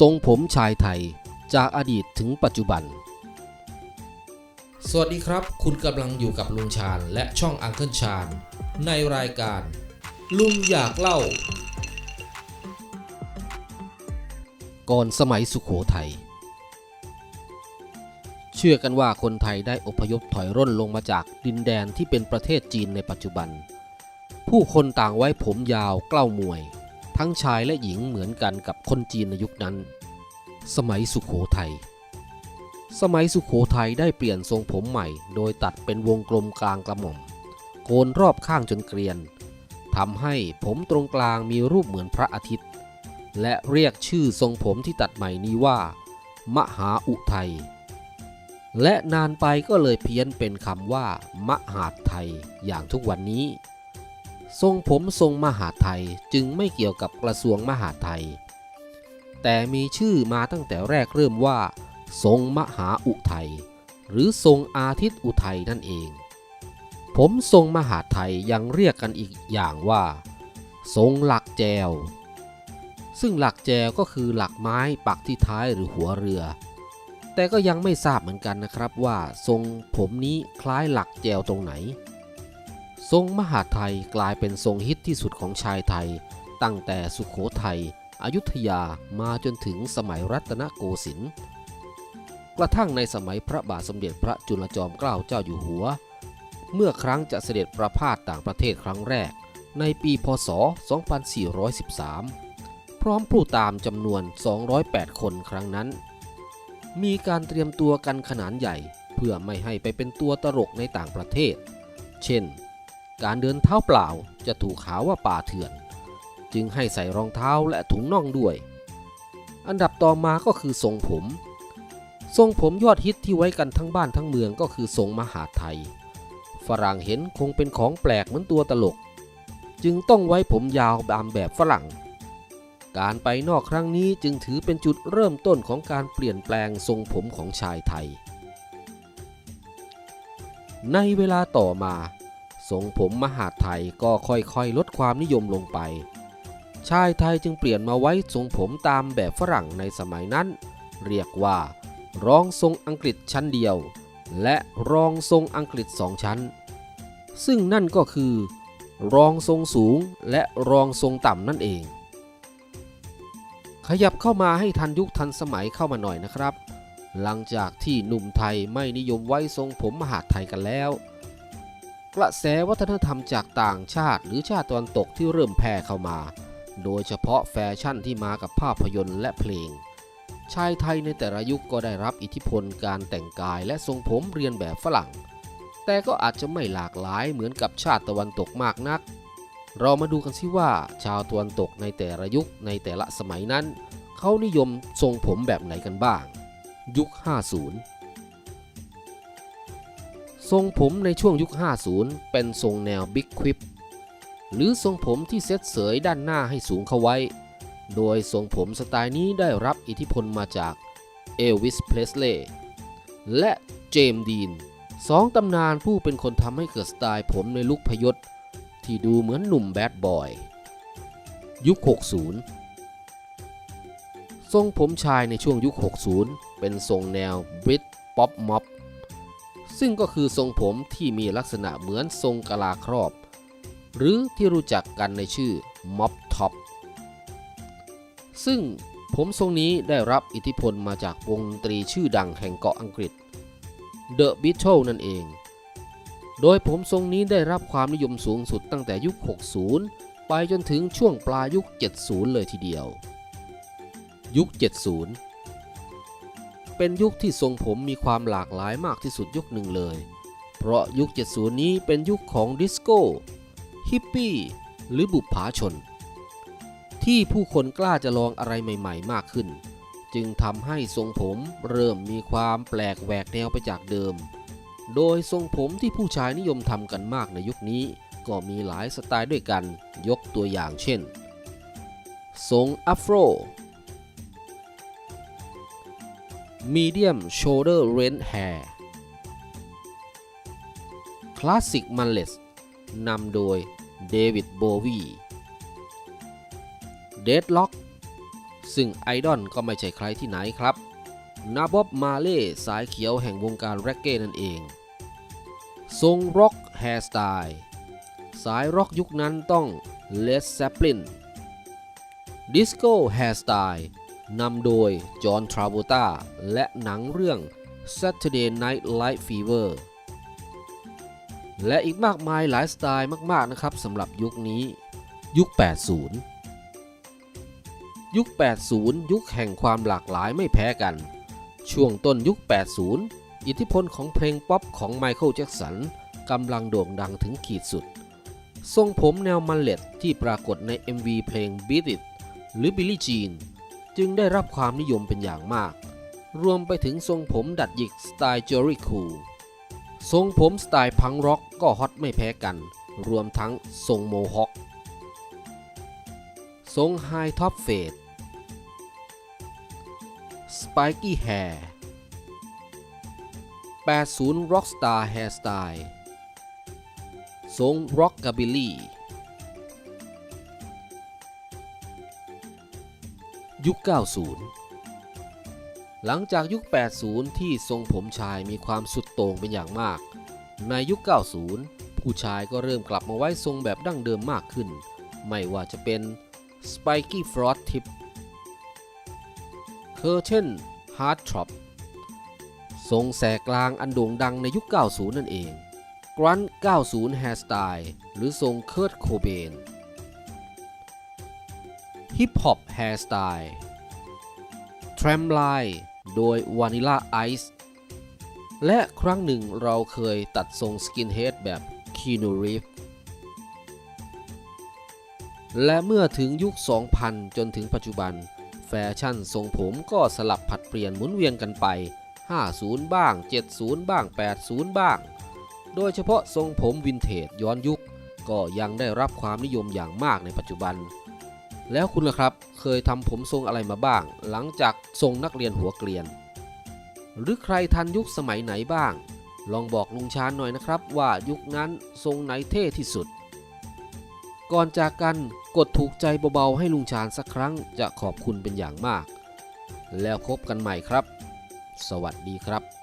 ทรงผมชายไทยจากอดีตถึงปัจจุบัน สวัสดีครับ คุณกำลังอยู่กับลุงชาญและช่องอังเคิลชาญในรายการ ลุงอยากเล่า ก่อนสมัยสุขโขทัยเชื่อกันว่าคนไทยได้อพยพถอยร่นลงมาจากดินแดนที่เป็นประเทศจีนในปัจจุบัน ผู้คนต่างไว้ผมยาวเกล้ามวย ทั้งชายและหญิงเหมือนกันกับคนจีนในยุคนั้น สมัยสุขโขทัย สมัยสุขโขทัยได้เปลี่ยนทรงผมใหม่ โดยตัดเป็นวงกลมกลางกระหม่อม โกนรอบข้างจนเกรียนทำให้ผมตรงกลางมีรูปเหมือนพระอาทิตย์ และเรียกชื่อทรงผมที่ตัดใหม่นี้ว่า มหาอุทัยและนานไปก็เลยเพี้ยนเป็นคำว่ามหาไทยอย่างทุกวันนี้ ทรงผมทรงมหาไทยจึงไม่เกี่ยวกับกระทรวงมหาไทย แต่มีชื่อมาตั้งแต่แรกเริ่มว่า ทรงมหาอุทัยหรือทรงอาทิตย์อุทัยนั่นเอง ผมทรงมหาไทยยังเรียกกันอีกอย่างว่า ทรงหลักแจว ซึ่งหลักแจวก็คือหลักไม้ปักที่ท้ายหรือหัวเรือ แต่ก็ยังไม่ทราบเหมือนกันนะครับว่า ทรงผมนี้คล้ายหลักแจวตรงไหน ทรงมหาไทยกลายเป็นทรงฮิตที่สุดของชายไทย ตั้งแต่สุขโขทัย อยุธยามาจนถึงสมัยรัตนโกสินทร์กระทั่งในสมัยพระบาทสมเด็จพระจุลจอมเกล้าเจ้าอยู่หัว เมื่อครั้งจะเสด็จประพาสต่างประเทศครั้งแรก ในปีพศ 2413 พร้อมผู้ตามจำนวน 208 คนครั้งนั้น มีการเตรียมตัวกันขนาดใหญ่ เพื่อไม่ให้ไปเป็นตัวตลกในต่างประเทศ เช่น การเดินเท้าเปล่าจะถูกหาว่าป่าเถื่อน จึงให้ใส่รองเท้าและถุงน่องด้วย อันดับต่อมาก็คือทรงผม ทรงผมยอดฮิตที่ไว้กันทั้งบ้านทั้งเมืองก็คือทรงมหาไทย ฝรั่งเห็นคงเป็นของแปลกเหมือนตัวตลก จึงต้องไว้ผมยาวตามแบบฝรั่ง การไปนอกครั้งนี้จึงถือเป็นจุดเริ่มต้นของการเปลี่ยนแปลงทรงผมของชายไทย ในเวลาต่อมา ทรงผมมหาไทยก็ค่อยๆ ลดความนิยมลงไป ชายไทยจึงเปลี่ยนมาไว้ทรงผมตามแบบฝรั่งในสมัยนั้น เรียกว่า รองทรงอังกฤษชั้นเดียว และรองทรงอังกฤษสองชั้น ซึ่งนั่นก็คือ รองทรงสูงและรองทรงต่ำนั่นเอง ขยับเข้ามาให้ทันยุคทันสมัยเข้ามาหน่อยนะครับ หลังจากที่หนุ่มไทยไม่นิยมไว้ทรงผมมหาไทยกันแล้ว กระแสวัฒนธรรมจากต่างชาติหรือชาติตะวันตกที่เริ่มแพร่เข้ามา โดยเฉพาะแฟชั่นที่มากับภาพยนตร์และเพลง ชายไทยในแต่ละยุคก็ได้รับอิทธิพลการแต่งกายและทรงผมเรียนแบบฝรั่ง แต่ก็อาจจะไม่หลากหลายเหมือนกับชาติตะวันตกมากนัก เรามาดูกันสิว่าชาวตะวันตกในแต่ละยุคในแต่ละสมัยนั้น เขานิยมทรงผมแบบไหนกันบ้าง ยุค 50 ทรงผมในช่วงยุค 50 เป็นทรงแนวบิ๊กควิปหรือทรงผมที่เซ็ตเสยด้านหน้าให้สูงเข้าไว้ โดยทรงผมสไตล์นี้ได้รับอิทธิพลมาจากเอลวิส เพลสเลย์และเจมส์ดีนสองตำนานผู้เป็นคนทำให้เกิดสไตล์ผมในลุคพยศ ที่ดูเหมือนหนุ่มแบดบอย ยุค 60 ทรงผมชายในช่วงยุค 60 เป็นทรงแนวบริตป๊อปม็อบ ซึ่งก็คือทรงผมที่มีลักษณะเหมือนทรงกลาครอบ หรือที่รู้จักกันในชื่อม็อบท็อปซึ่งผมทรงนี้ได้รับอิทธิพลมาจากวงดนตรีชื่อดังแห่งเกาะอังกฤษ The Beatles นั่นเอง โดยผมทรงนี้ได้รับความนิยมสูงสุดตั้งแต่ยุค 60 ไปจนถึงช่วงปลายยุค 70 เลยทีเดียว ยุค 70 เป็นยุคที่ทรงผมมีความหลากหลายมากที่สุดยุคหนึ่งเลย เพราะยุค 70 นี้เป็นยุคของดิสโก้ ฮิปปี้ หรือบุปผาชน ที่ผู้คนกล้าจะลองอะไรใหม่ๆ มากขึ้น จึงทำให้ทรงผมเริ่มมีความแปลกแหวกแนวไปจากเดิม โดยทรงผมที่ผู้ชายนิยมทำกันมากในยุคนี้ ก็มีหลายสไตล์ด้วยกัน ยกตัวอย่างเช่น ทรงอัฟโร Medium Shoulder Length Hair Classic Mullet นำโดยเดวิดโบวี Deadlock ซึ่งไอดอลก็ไม่ใช่ใครที่ไหนครับ นาบอบมาเล่สายเขียวแห่งวงการแร็กเก้นั่นเอง ทรงร็อกแฮร์สไตล์สายร็อกยุคนั้นต้องเลสแซปลินดิสโก้แฮร์สไตล์ นำโดย จอห์น ทราโวตาและหนังเรื่อง Saturday Night Live Fever และอีกมากมายหลายสไตล์มาก ๆ นะครับสำหรับยุคนี้ ยุค 80 ยุค 80 ยุคแห่งความหลากหลายไม่แพ้กัน ช่วงต้นยุค 80 อิทธิพลของเพลงป๊อปของไมเคิลแจ็กสันกำลังโด่งดังถึงขีดสุด ทรงผมแนวมันเล็ดที่ปรากฏใน MV เพลง Beat It หรือ Billie Jean จึงได้รับความนิยมเป็นอย่างมาก รวมไปถึงทรงผมดัดหยิกสไตล์จอรี่คูลทรงผมสไตล์พังร็อกก็ฮอตไม่แพ้กัน รวมทั้งทรงโมฮอคทรงไฮท็อปเฟดสไปกี้แฮร์80 Rockstar Hairstyle ทรง Rockabilly ยุค 90 หลังจากยุค 80 ที่ทรงผมชายมีความสุดโต่งเป็นอย่างมาก ในยุค 90 ผู้ชายก็เริ่มกลับมาไว้ทรงแบบดั้งเดิมมากขึ้น ไม่ว่าจะเป็น Spiky Frost Tip Curtain Hard Top ทรงแสกกลางอันโด่งดังในยุค 90 นั่นเอง Grunt 90 Hairstyle หรือทรงเคิร์ t โคเบน Hip Hop Hairstyle Tramline โดย Vanilla Ice และครั้งหนึ่งเราเคยตัดทรงสกินเฮดแบบ Keanu Reeves และเมื่อถึงยุค 2000 จนถึงปัจจุบัน แฟชั่นทรงผมก็สลับผัดเปลี่ยนหมุนเวียนกันไป 50 บ้าง 70 บ้าง 80 บ้าง โดยเฉพาะทรงผมวินเทจย้อนยุค ก็ยังได้รับความนิยมอย่างมากในปัจจุบัน แล้วคุณล่ะครับเคยทำผมทรงอะไรมาบ้าง หลังจากทรงนักเรียนหัวเกลียน หรือใครทันยุคสมัยไหนบ้าง ลองบอกลุงชานหน่อยนะครับ ว่ายุคนั้นทรงไหนเท่ที่สุด ก่อนจากกันกดถูกใจเบาๆให้ลุงชานสักครั้งจะขอบคุณเป็นอย่างมาก แล้วพบกันใหม่ครับ สวัสดีครับ